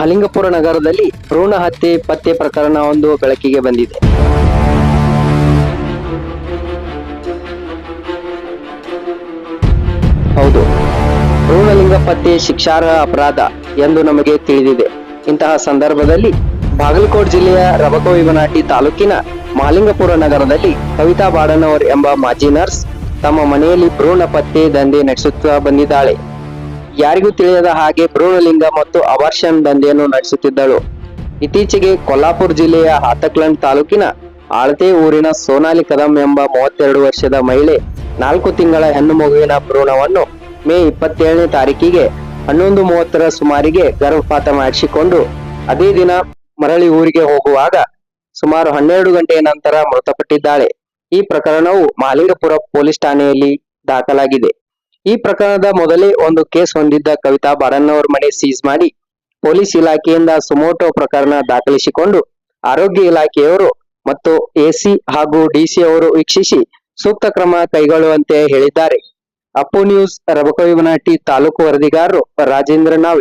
ಮಹಲಿಂಗಪುರ ನಗರದಲ್ಲಿ ಭ್ರೂಣ ಹತ್ಯೆ ಪತ್ತೆ ಪ್ರಕರಣ ಒಂದು ಬೆಳಕಿಗೆ ಬಂದಿದೆ. ಹೌದು. ಭ್ರೂಣಲಿಂಗ ಪತ್ತೆ ಶಿಕ್ಷಾರ್ಹ ಅಪರಾಧ ಎಂದು ನಮಗೆ ತಿಳಿದಿದೆ. ಇಂತಹ ಸಂದರ್ಭದಲ್ಲಿ ಬಾಗಲಕೋಟ್ ಜಿಲ್ಲೆಯ ರಬಕವಿಬನಾಟಿ ತಾಲೂಕಿನ ಮಹಲಿಂಗಪುರ ನಗರದಲ್ಲಿ ಕವಿತಾ ಬಾಡನವರ್ ಎಂಬ ಮಾಜಿ ನರ್ಸ್ ತಮ್ಮ ಮನೆಯಲ್ಲಿ ಭ್ರೂಣ ಪತ್ತೆ ದಂಧೆ ನಡೆಸುತ್ತಾ ಬಂದಿದ್ದಾಳೆ. ಯಾರಿಗೂ ತಿಳಿಯದ ಹಾಗೆ ಭ್ರೂಣಲಿಂಗ ಮತ್ತು ಅವರ್ಷನ್ ದಂಧೆಯನ್ನು ನಡೆಸುತ್ತಿದ್ದಳು. ಇತ್ತೀಚೆಗೆ ಕೊಲ್ಲಾಪುರ ಜಿಲ್ಲೆಯ ಹಾತಕ್ಲಂಡ್ ತಾಲೂಕಿನ ಆಳತೆ ಊರಿನ ಸೋನಾಲಿ ಕದಂ ಎಂಬ ಮೂವತ್ತೆರಡು ವರ್ಷದ ಮಹಿಳೆ ನಾಲ್ಕು ತಿಂಗಳ ಹೆಣ್ಣು ಮಗುವಿನ ಭ್ರೂಣವನ್ನು ಮೇ ಇಪ್ಪತ್ತೇಳನೇ ತಾರೀಕಿಗೆ ಹನ್ನೊಂದು ಮೂವತ್ತರ ಸುಮಾರಿಗೆ ಗರ್ಭಪಾತ ಮಾಡಿಸಿಕೊಂಡು ಅದೇ ದಿನ ಮರಳಿ ಊರಿಗೆ ಹೋಗುವಾಗ ಸುಮಾರು ಹನ್ನೆರಡು ಗಂಟೆಯ ನಂತರ ಮೃತಪಟ್ಟಿದ್ದಾಳೆ. ಈ ಪ್ರಕರಣವು ಮಾಲಿಂಗಪುರ ಪೊಲೀಸ್ ಠಾಣೆಯಲ್ಲಿ ದಾಖಲಾಗಿದೆ. ಈ ಪ್ರಕರಣದ ಮೊದಲೇ ಒಂದು ಕೇಸ್ ಹೊಂದಿದ್ದ ಕವಿತಾ ಬಾಡನ್ನವರ ಮನೆ ಸೀಸ್ ಮಾಡಿ ಪೊಲೀಸ್ ಇಲಾಖೆಯಿಂದ ಸುಮೋಟೊ ಪ್ರಕರಣ ದಾಖಲಿಸಿಕೊಂಡು ಆರೋಗ್ಯ ಇಲಾಖೆಯವರು ಮತ್ತು ಎಸಿ ಹಾಗೂ ಡಿಸಿ ಅವರು ವೀಕ್ಷಿಸಿ ಸೂಕ್ತ ಕ್ರಮ ಕೈಗೊಳ್ಳುವಂತೆ ಹೇಳಿದ್ದಾರೆ. ಅಪ್ಪು ನ್ಯೂಸ್ ರಬಕವಿಮನಹಟ್ಟಿ ತಾಲೂಕು ವರದಿಗಾರರು ರಾಜೇಂದ್ರ ನಾವಿ.